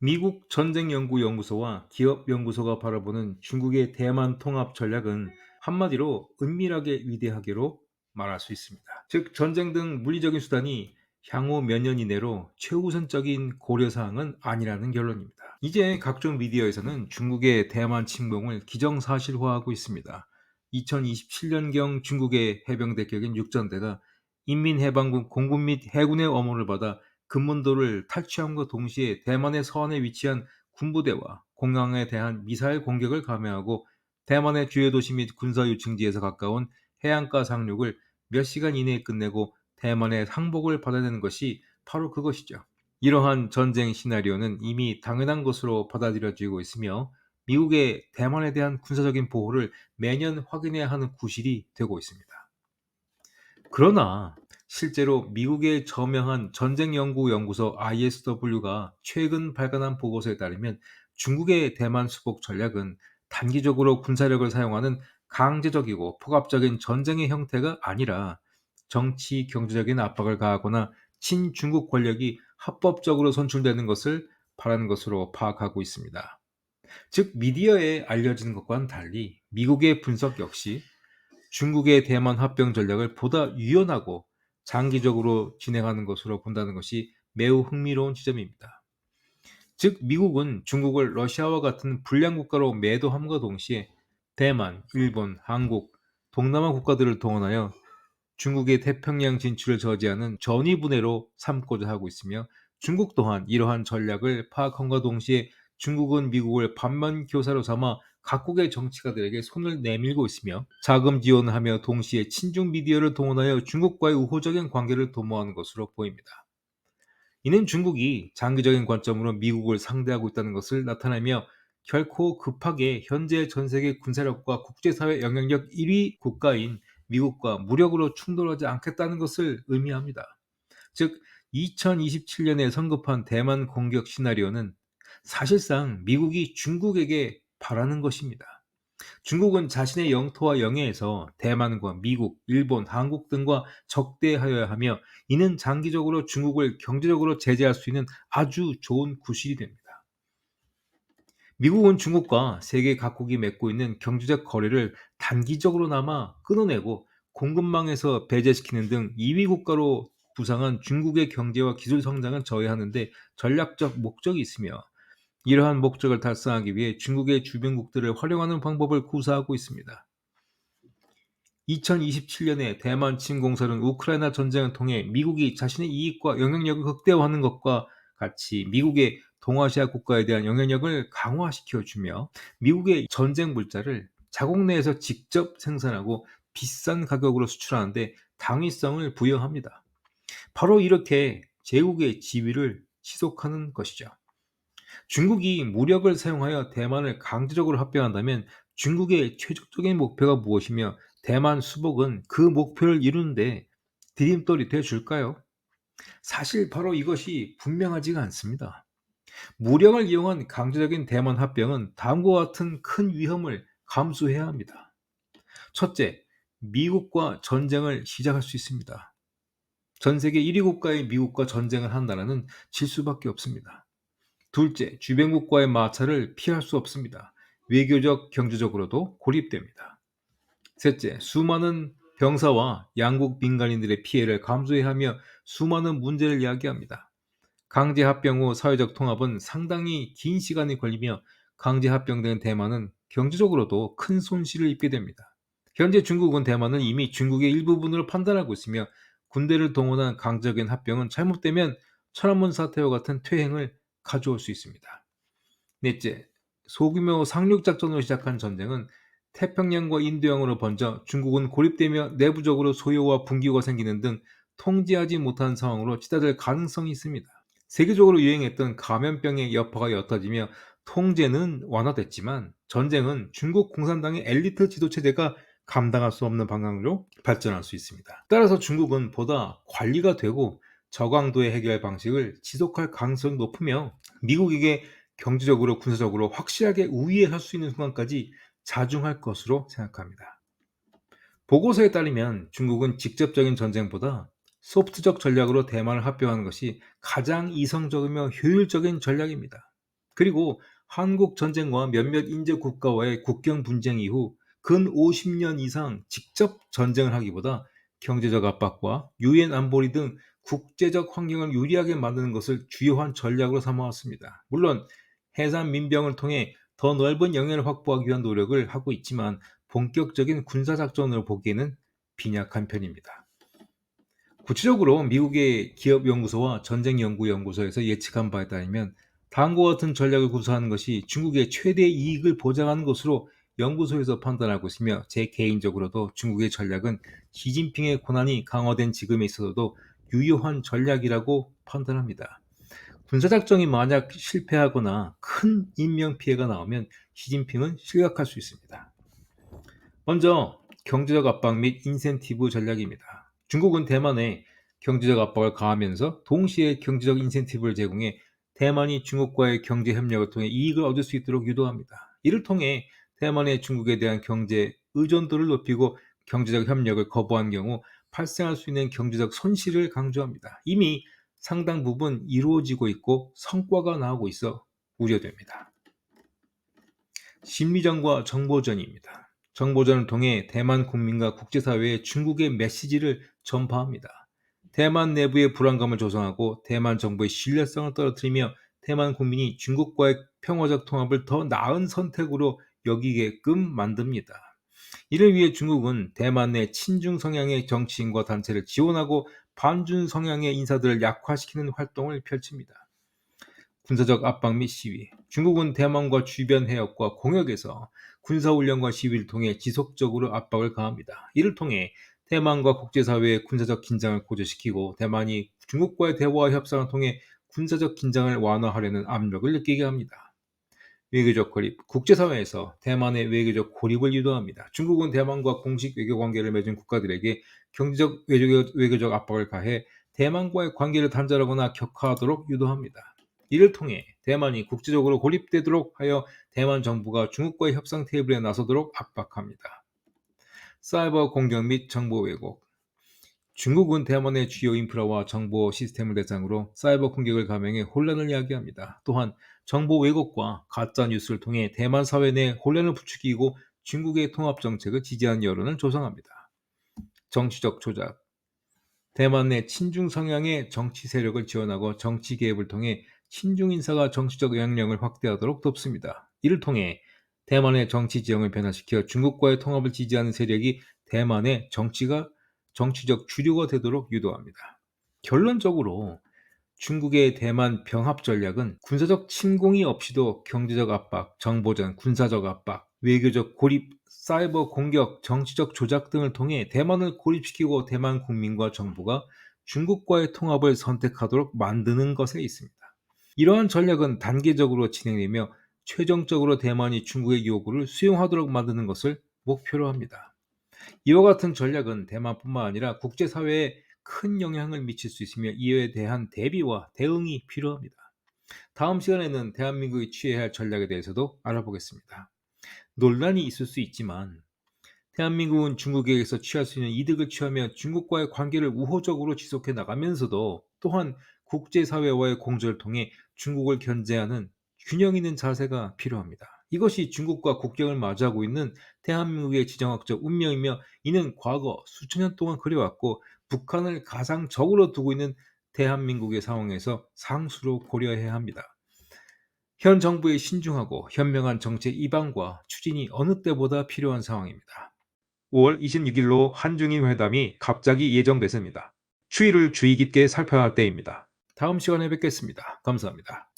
미국 전쟁연구연구소와 기업연구소가 바라보는 중국의 대만 통합 전략은 한마디로 은밀하게 위대하게로 말할 수 있습니다. 즉, 전쟁 등 물리적인 수단이 향후 몇 년 이내로 최우선적인 고려사항은 아니라는 결론입니다. 이제 각종 미디어에서는 중국의 대만 침공을 기정사실화하고 있습니다. 2027년경 중국의 해병대 격인 육전대가 인민해방군 공군 및 해군의 엄호를 받아 금문도를 탈취함과 동시에 대만의 서안에 위치한 군부대와 공항에 대한 미사일 공격을 감행하고 대만의 주요 도시 및 군사 유층지에서 가까운 해안가 상륙을 몇 시간 이내에 끝내고 대만의 항복을 받아내는 것이 바로 그것이죠. 이러한 전쟁 시나리오는 이미 당연한 것으로 받아들여지고 있으며 미국의 대만에 대한 군사적인 보호를 매년 확인해야 하는 구실이 되고 있습니다. 그러나 실제로 미국의 저명한 전쟁연구연구소 ISW가 최근 발간한 보고서에 따르면 중국의 대만 수복 전략은 단기적으로 군사력을 사용하는 강제적이고 폭압적인 전쟁의 형태가 아니라 정치, 경제적인 압박을 가하거나 친중국 권력이 합법적으로 선출되는 것을 바라는 것으로 파악하고 있습니다. 즉, 미디어에 알려지는 것과는 달리 미국의 분석 역시 중국의 대만 합병 전략을 보다 유연하고 장기적으로 진행하는 것으로 본다는 것이 매우 흥미로운 지점입니다. 즉, 미국은 중국을 러시아와 같은 불량 국가로 매도함과 동시에 대만, 일본, 한국, 동남아 국가들을 동원하여 중국의 태평양 진출을 저지하는 전위분해로 삼고자 하고 있으며 중국 또한 이러한 전략을 파악함과 동시에 중국은 미국을 반면 교사로 삼아 각국의 정치가들에게 손을 내밀고 있으며 자금 지원을 하며 동시에 친중 미디어를 동원하여 중국과의 우호적인 관계를 도모하는 것으로 보입니다. 이는 중국이 장기적인 관점으로 미국을 상대하고 있다는 것을 나타내며 결코 급하게 현재 전 세계 군사력과 국제사회 영향력 1위 국가인 미국과 무력으로 충돌하지 않겠다는 것을 의미합니다. 즉, 2027년에 성급한 대만 공격 시나리오는 사실상 미국이 중국에게 바라는 것입니다. 중국은 자신의 영토와 영해에서 대만과 미국, 일본, 한국 등과 적대하여야 하며 이는 장기적으로 중국을 경제적으로 제재할 수 있는 아주 좋은 구실이 됩니다. 미국은 중국과 세계 각국이 맺고 있는 경제적 거래를 단기적으로나마 끊어내고 공급망에서 배제시키는 등 2위 국가로 부상한 중국의 경제와 기술 성장을 저해하는데 전략적 목적이 있으며 이러한 목적을 달성하기 위해 중국의 주변국들을 활용하는 방법을 구사하고 있습니다. 2027년에 대만 침공설은 우크라이나 전쟁을 통해 미국이 자신의 이익과 영향력을 극대화하는 것과 같이 미국의 동아시아 국가에 대한 영향력을 강화시켜 주며 미국의 전쟁 물자를 자국 내에서 직접 생산하고 비싼 가격으로 수출하는데 당위성을 부여합니다. 바로 이렇게 제국의 지위를 지속하는 것이죠. 중국이 무력을 사용하여 대만을 강제적으로 합병한다면 중국의 최종적인 목표가 무엇이며 대만 수복은 그 목표를 이루는데 디딤돌이 돼 줄까요? 사실 바로 이것이 분명하지가 않습니다. 무력을 이용한 강제적인 대만 합병은 다음과 같은 큰 위험을 감수해야 합니다. 첫째, 미국과 전쟁을 시작할 수 있습니다. 전 세계 1위 국가의 미국과 전쟁을 한 나라는 질 수밖에 없습니다. 둘째, 주변국과의 마찰을 피할 수 없습니다. 외교적, 경제적으로도 고립됩니다. 셋째, 수많은 병사와 양국 민간인들의 피해를 감수해야 하며 수많은 문제를 야기합니다. 강제 합병 후 사회적 통합은 상당히 긴 시간이 걸리며 강제 합병된 대만은 경제적으로도 큰 손실을 입게 됩니다. 현재 중국은 대만은 이미 중국의 일부분으로 판단하고 있으며 군대를 동원한 강제적인 합병은 잘못되면 천안문 사태와 같은 퇴행을 가져올 수 있습니다. 넷째, 소규모 상륙 작전으로 시작한 전쟁은 태평양과 인도양으로 번져 중국은 고립되며 내부적으로 소요와 분기가 생기는 등 통제하지 못한 상황으로 치닫을 가능성이 있습니다. 세계적으로 유행했던 감염병의 여파가 옅어지며 통제는 완화됐지만 전쟁은 중국 공산당의 엘리트 지도 체제가 감당할 수 없는 방향으로 발전할 수 있습니다. 따라서 중국은 보다 관리가 되고 저강도의 해결 방식을 지속할 가능성이 높으며 미국에게 경제적으로 군사적으로 확실하게 우위에 설 수 있는 순간까지 자중할 것으로 생각합니다. 보고서에 따르면 중국은 직접적인 전쟁보다 소프트적 전략으로 대만을 합병하는 것이 가장 이성적이며 효율적인 전략입니다. 그리고 한국 전쟁과 몇몇 인제 국가와의 국경 분쟁 이후 근 50년 이상 직접 전쟁을 하기보다 경제적 압박과 유엔 안보리 등 국제적 환경을 유리하게 만드는 것을 주요한 전략으로 삼아왔습니다. 물론 해산 민병을 통해 더 넓은 영향을 확보하기 위한 노력을 하고 있지만 본격적인 군사작전으로 보기에는 빈약한 편입니다. 구체적으로 미국의 기업연구소와 전쟁연구연구소에서 예측한 바에 따르면 다음과 같은 전략을 구사하는 것이 중국의 최대 이익을 보장하는 것으로 연구소에서 판단하고 있으며 제 개인적으로도 중국의 전략은 시진핑의 권한이 강화된 지금에 있어서도 유효한 전략이라고 판단합니다. 군사작전이 만약 실패하거나 큰 인명피해가 나오면 시진핑은 실각할 수 있습니다. 먼저 경제적 압박 및 인센티브 전략입니다. 중국은 대만에 경제적 압박을 가하면서 동시에 경제적 인센티브를 제공해 대만이 중국과의 경제 협력을 통해 이익을 얻을 수 있도록 유도합니다. 이를 통해 대만의 중국에 대한 경제 의존도를 높이고 경제적 협력을 거부한 경우 발생할 수 있는 경제적 손실을 강조합니다. 이미 상당 부분 이루어지고 있고 성과가 나오고 있어 우려됩니다. 심리전과 정보전입니다. 정보전을 통해 대만 국민과 국제사회에 중국의 메시지를 전파합니다. 대만 내부의 불안감을 조성하고 대만 정부의 신뢰성을 떨어뜨리며 대만 국민이 중국과의 평화적 통합을 더 나은 선택으로 여기게끔 만듭니다. 이를 위해 중국은 대만 내 친중 성향의 정치인과 단체를 지원하고 반중 성향의 인사들을 약화시키는 활동을 펼칩니다. 군사적 압박 및 시위. 중국은 대만과 주변 해역과 공역에서 군사훈련과 시위를 통해 지속적으로 압박을 가합니다. 이를 통해 대만과 국제사회의 군사적 긴장을 고조시키고 대만이 중국과의 대화와 협상을 통해 군사적 긴장을 완화하려는 압력을 느끼게 합니다. 외교적 고립. 국제사회에서 대만의 외교적 고립을 유도합니다. 중국은 대만과 공식 외교 관계를 맺은 국가들에게 경제적 외교적, 외교적 압박을 가해 대만과의 관계를 단절하거나 격화하도록 유도합니다. 이를 통해 대만이 국제적으로 고립되도록 하여 대만 정부가 중국과의 협상 테이블에 나서도록 압박합니다. 사이버 공격 및 정보 왜곡. 중국은 대만의 주요 인프라와 정보 시스템을 대상으로 사이버 공격을 감행해 혼란을 야기합니다. 또한 정보 왜곡과 가짜 뉴스를 통해 대만 사회 내 혼란을 부추기고 중국의 통합 정책을 지지하는 여론을 조성합니다. 정치적 조작. 대만 내 친중 성향의 정치 세력을 지원하고 정치 개입을 통해 친중 인사가 정치적 영향력을 확대하도록 돕습니다. 이를 통해 대만의 정치 지형을 변화시켜 중국과의 통합을 지지하는 세력이 대만의 정치가 정치적 주류가 되도록 유도합니다. 결론적으로 중국의 대만 병합 전략은 군사적 침공이 없이도 경제적 압박, 정보전, 군사적 압박, 외교적 고립, 사이버 공격, 정치적 조작 등을 통해 대만을 고립시키고 대만 국민과 정부가 중국과의 통합을 선택하도록 만드는 것에 있습니다. 이러한 전략은 단계적으로 진행되며 최종적으로 대만이 중국의 요구를 수용하도록 만드는 것을 목표로 합니다. 이와 같은 전략은 대만뿐만 아니라 국제사회에 큰 영향을 미칠 수 있으며 이에 대한 대비와 대응이 필요합니다. 다음 시간에는 대한민국이 취해야 할 전략에 대해서도 알아보겠습니다. 논란이 있을 수 있지만 대한민국은 중국에게서 취할 수 있는 이득을 취하며 중국과의 관계를 우호적으로 지속해 나가면서도 또한 국제사회와의 공조를 통해 중국을 견제하는 균형 있는 자세가 필요합니다. 이것이 중국과 국경을 마주하고 있는 대한민국의 지정학적 운명이며 이는 과거 수천 년 동안 그려왔고 북한을 가장 적으로 두고 있는 대한민국의 상황에서 상수로 고려해야 합니다. 현 정부의 신중하고 현명한 정책 입안과 추진이 어느 때보다 필요한 상황입니다. 5월 26일로 한중일 회담이 갑자기 예정됐습니다. 추이를 주의 깊게 살펴야 할 때입니다. 다음 시간에 뵙겠습니다. 감사합니다.